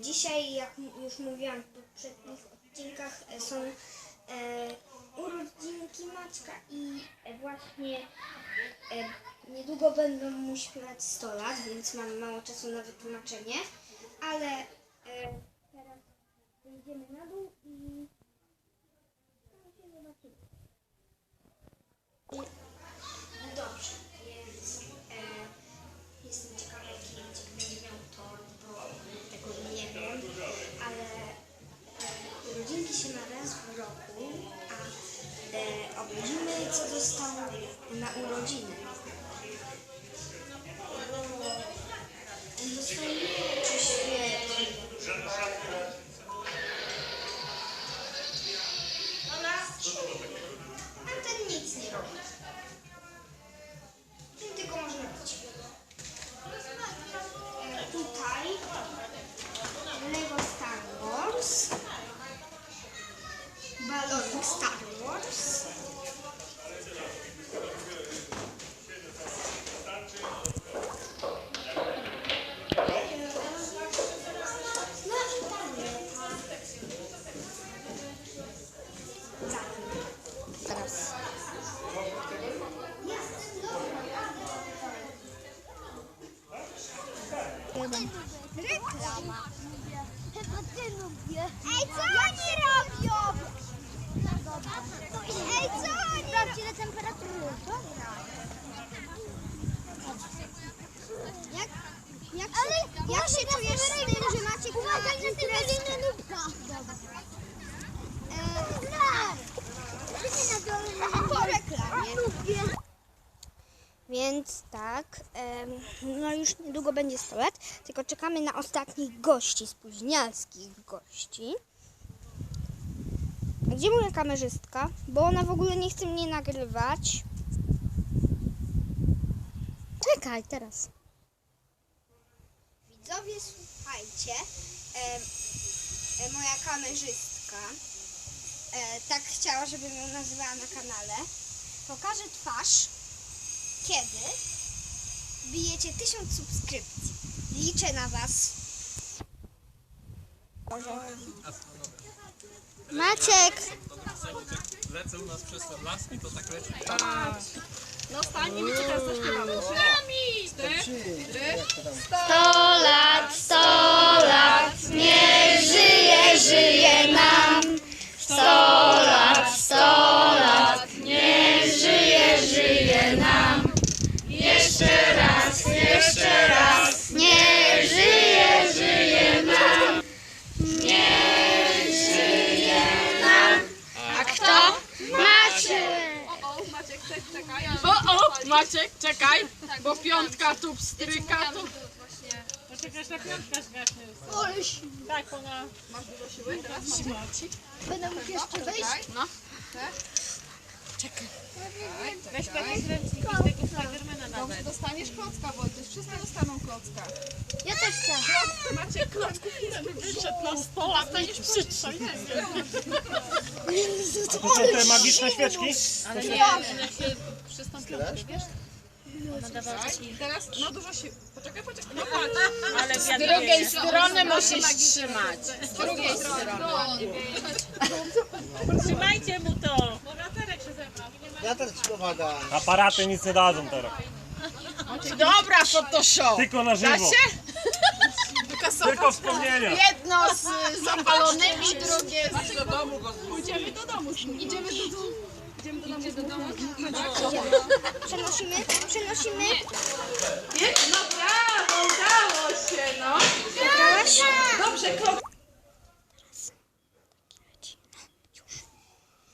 dzisiaj, jak już mówiłam w poprzednich odcinkach, e, są e, urodzinki Maćka i e, właśnie niedługo będą mu śpiewać 100 lat, więc mam mało czasu na wytłumaczenie, ale teraz idziemy na dół i zobaczymy. Obchodzimy, co dostał na urodziny. On dostał Chyba ty lubię. Ej, co oni robią? Ej, co oni Sprawdź ile temperatury. Dobra. Jak, jak, się, jak się czujesz z tym, że macie Uważaj na tę galinę nubka. Po reklamie. Więc tak, no już niedługo będzie 100 lat, tylko czekamy na ostatnich gości, spóźnialskich gości. Gdzie moja kamerzystka? Bo ona w ogóle nie chce mnie nagrywać. Czekaj, teraz. Widzowie, słuchajcie, em, e, moja kamerzystka e, tak chciała, żebym ją nazywała na kanale. Pokażę twarz kiedy bijecie tysiąc subskrypcji. Liczę na Was. Maciek! Lecę u nas przez ten las i to tak leci. No stań i my ci teraz zaśpiewamy. Trzy, Sto lat, Maciek, czekaj, bo piątka tu pstryka. Tu. Poczekasz na piątkę zgaśnie. Tak, ona... Masz dużo siły teraz, Maciek? Będę mógł jeszcze wyjść. Czekaj. No. Weź taki ręcznik i tego Spidermana Dobrze, nawet. dostaniesz klocka, Wojtuś. Wszyscy dostaną klocka. Ja też chcę. Maciek, klocków Wyszedł na sto lat i przytrzymaj. To są te magiczne świeczki? Ale nie, ja się przystąpiłam, wiesz? Teraz, no dużo siły. Poczekaj, poczekaj. No patrz. Ale Z drugiej strony musisz trzymać. Z drugiej strony. Trzymajcie mu to. Bogaterek się zebrał. Ja też ci pomagam. Aparaty nic nie dadzą teraz. Dobra, Photoshop. Tylko na żywo. Tylko wspomnienia. Jedno z zapalonymi, drugie z... do domu go Pójdziemy do domu. Idziemy do domu. Idziemy do domu. do domu. Przenosimy, przenosimy. No brawo, udało się, no. Dobrze, klocka.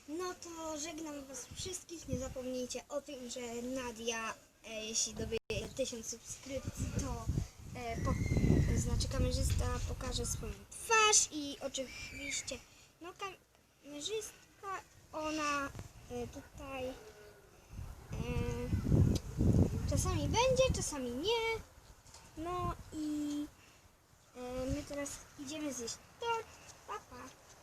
No to żegnam Was wszystkich. Nie zapomnijcie o tym, że Nadia, e, jeśli dobije 1000 subskrypcji, to e, po, znaczy kamerzysta pokaże swoją twarz i oczywiście no kamerzystka, ona e, tutaj e, czasami będzie, czasami nie. No i e, my teraz idziemy zjeść tort